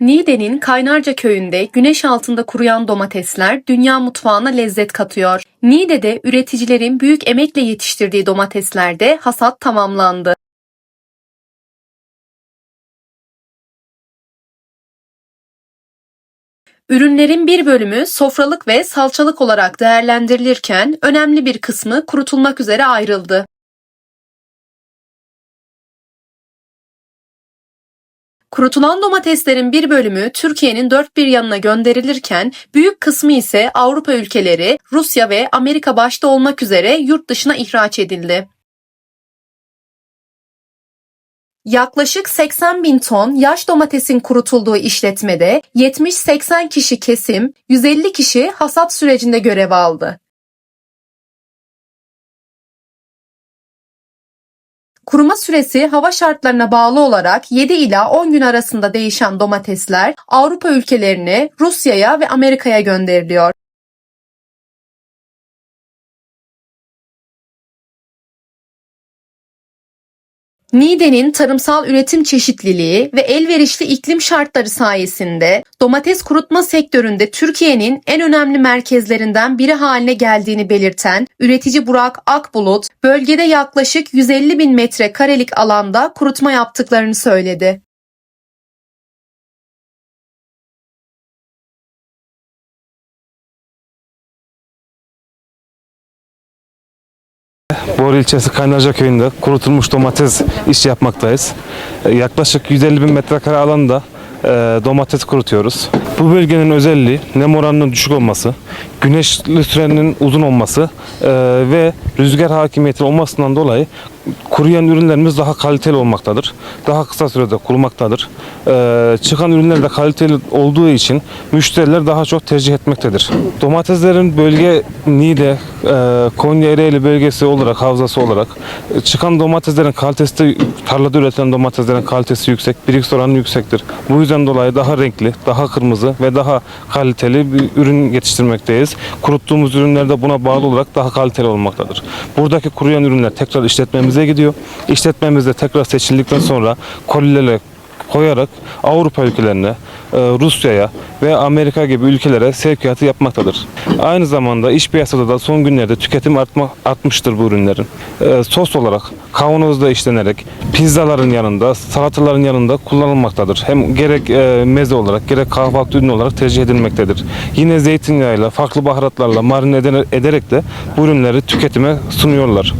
Niğde'nin Kaynarca köyünde güneş altında kuruyan domatesler dünya mutfağına lezzet katıyor. Niğde'de üreticilerin büyük emekle yetiştirdiği domateslerde hasat tamamlandı. Ürünlerin bir bölümü sofralık ve salçalık olarak değerlendirilirken önemli bir kısmı kurutulmak üzere ayrıldı. Kurutulan domateslerin bir bölümü Türkiye'nin dört bir yanına gönderilirken büyük kısmı ise Avrupa ülkeleri, Rusya ve Amerika başta olmak üzere yurt dışına ihraç edildi. Yaklaşık 80 bin ton yaş domatesin kurutulduğu işletmede 70-80 kişi kesim, 150 kişi hasat sürecinde görev aldı. Kuruma süresi hava şartlarına bağlı olarak 7 ila 10 gün arasında değişen domatesler Avrupa ülkelerine, Rusya'ya ve Amerika'ya gönderiliyor. Niğde'nin tarımsal üretim çeşitliliği ve elverişli iklim şartları sayesinde domates kurutma sektöründe Türkiye'nin en önemli merkezlerinden biri haline geldiğini belirten üretici Burak Akbulut, bölgede yaklaşık 150 bin metrekarelik alanda kurutma yaptıklarını söyledi. Boru ilçesi Kaynarca köyünde kurutulmuş domates işi yapmaktayız. E, Yaklaşık 150 bin metrekare alanda e, domates kurutuyoruz. Bu bölgenin özelliği nem oranının düşük olması, güneşli sürenin uzun olması e, ve rüzgar hakimiyeti olmasından dolayı kuruyan ürünlerimiz daha kaliteli olmaktadır. Daha kısa sürede kurumaktadır. E, çıkan ürünler de kaliteli olduğu için müşteriler daha çok tercih etmektedir. Domateslerin bölge Niğde, e, Konya Ereğli bölgesi olarak, havzası olarak e, çıkan domateslerin kalitesi de tarlada üretilen domateslerin kalitesi yüksek, birix oranı yüksektir. Bu yüzden dolayı daha renkli, daha kırmızı ve daha kaliteli bir ürün yetiştirmekteyiz. Kuruttuğumuz ürünler de buna bağlı olarak daha kaliteli olmaktadır. Buradaki kuruyan ürünler tekrar işletmemize gidiyor. İşletmemizde tekrar seçildikten sonra kolilerle koyarak Avrupa ülkelerine, e, Rusya'ya ve Amerika gibi ülkelere sevkiyatı yapmaktadır. Aynı zamanda iş piyasada da son günlerde tüketim artma, artmıştır bu ürünlerin. E, Sos olarak kavanozda işlenerek pizzaların yanında, salataların yanında kullanılmaktadır. Hem gerek e, meze olarak gerek kahvaltı ürünü olarak tercih edilmektedir. Yine zeytinyağıyla, farklı baharatlarla marine eder- ederek de bu ürünleri tüketime sunuyorlar.